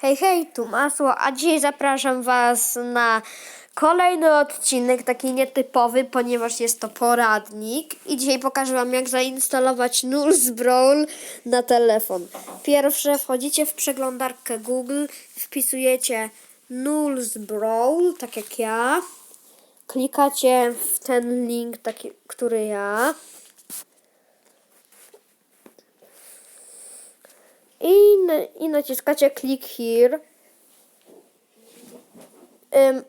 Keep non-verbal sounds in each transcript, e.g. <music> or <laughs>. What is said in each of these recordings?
Hej, hej, tu Masło, a dzisiaj zapraszam Was na kolejny odcinek, taki nietypowy, ponieważ jest to poradnik. I dzisiaj pokażę Wam, jak zainstalować Nulls Brawl na telefon. Pierwsze, wchodzicie w przeglądarkę Google, wpisujecie Nulls Brawl, tak jak ja. Klikacie w ten link, taki, który ja. I, na- i naciskacie click here. Ym,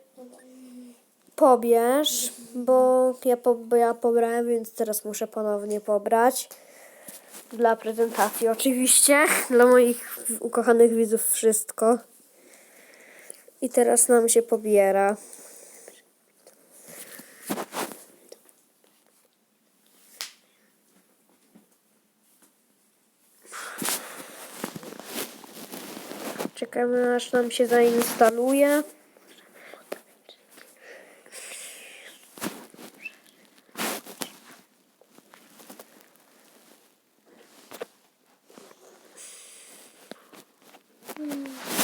pobierz, bo ja, po, bo ja pobrałem, więc teraz muszę ponownie pobrać. Dla prezentacji oczywiście, <laughs> dla moich ukochanych widzów wszystko. I teraz nam się pobiera. Czekamy aż nam się zainstaluje.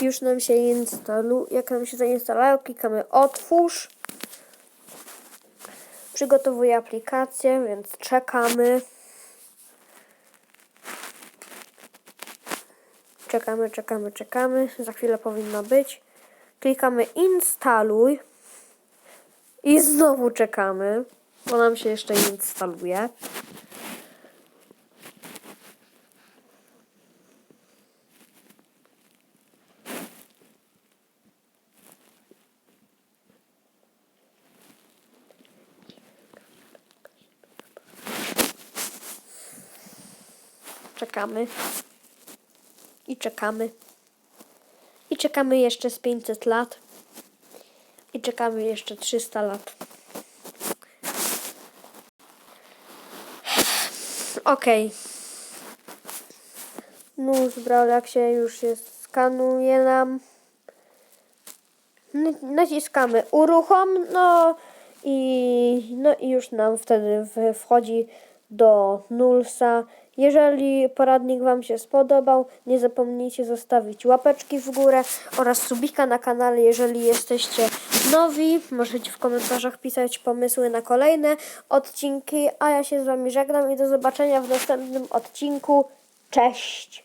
Już nam się instaluje. Jak nam się zainstaluje, klikamy otwórz. Przygotowuję aplikację, więc czekamy. Czekamy, czekamy, czekamy. Za chwilę powinno być. Klikamy instaluj. I znowu czekamy, bo nam się jeszcze instaluje. Czekamy. I czekamy. I czekamy jeszcze z 500 lat. I czekamy jeszcze 300 lat. Okej. Zbrał, jak się już jest, skanuje nam. Naciskamy uruchom, no i, no i już nam wtedy w- wchodzi do Nulsa. Jeżeli poradnik Wam się spodobał, nie zapomnijcie zostawić łapeczki w górę oraz subika na kanale, jeżeli jesteście nowi. Możecie w komentarzach pisać pomysły na kolejne odcinki, a ja się z Wami żegnam i do zobaczenia w następnym odcinku. Cześć!